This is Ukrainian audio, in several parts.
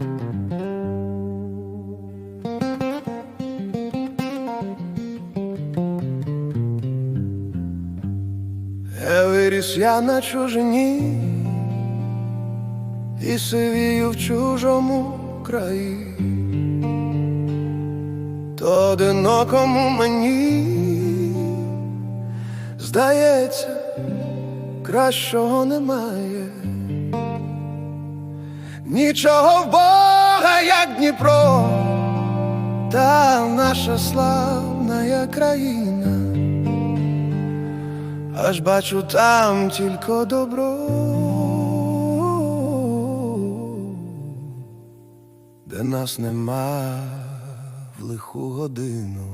Е, Виріс я на чужині і сивію в чужому краї, то одинокому мені здається, кращого немає. Нічого в Бога, як Дніпро, та наша славна країна. Аж бачу там тільки добро, де нас нема в лиху годину.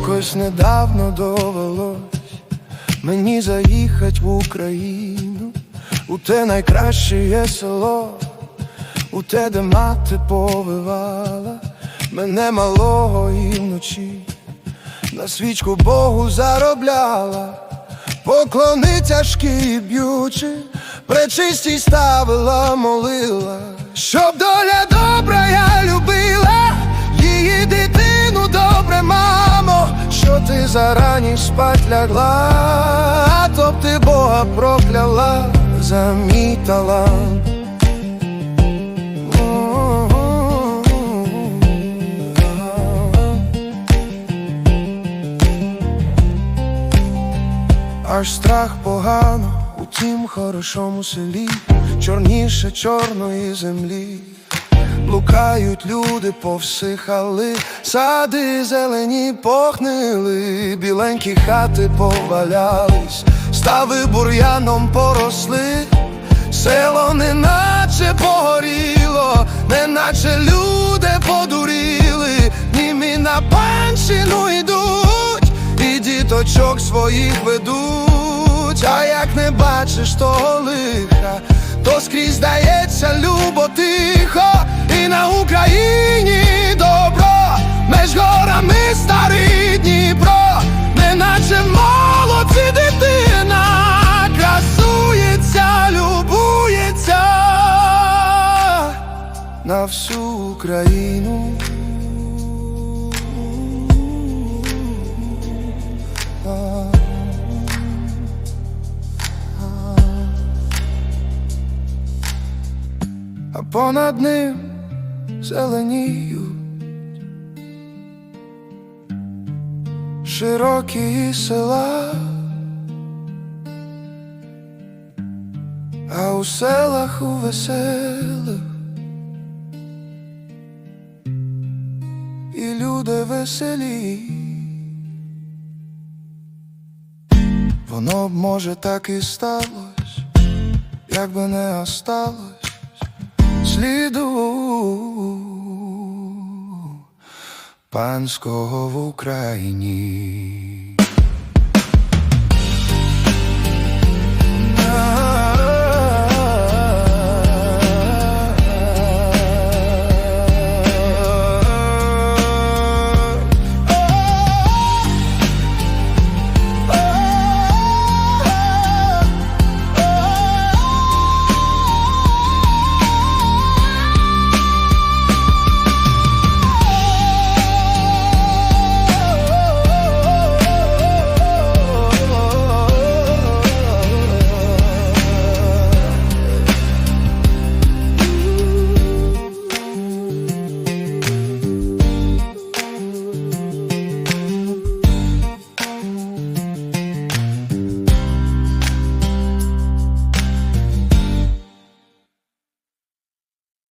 Якось недавно довелось мені заїхать в Україну, у те найкраще є село, у те, де мати повивала мене малого і вночі, на свічку Богу заробляла, поклони тяжкі б'ючи, пречистій ставила, молила, щоб доля добра я любила, зарані спать лягла, а то ти Бога прокляла за мій талант. Аж страх погано у тім хорошому селі, чорніше чорної землі. Блукають люди повсихали, сади зелені похнили, біленькі хати повалялись, стави бур'яном поросли, село неначе погоріло, неначе люди подуріли, німі на панщину йдуть, і діточок своїх ведуть, а як не бачиш того лиха, то скрізь здається любо тихо, і на Україні добро, меж горами старий Дніпро, неначе молодці дитина, красується, любується на всю Україну. А понад ним зеленіють широкі села, а у селах у веселих і люди веселі. Воно б може так і сталось, якби не осталось сліду панського в Україні.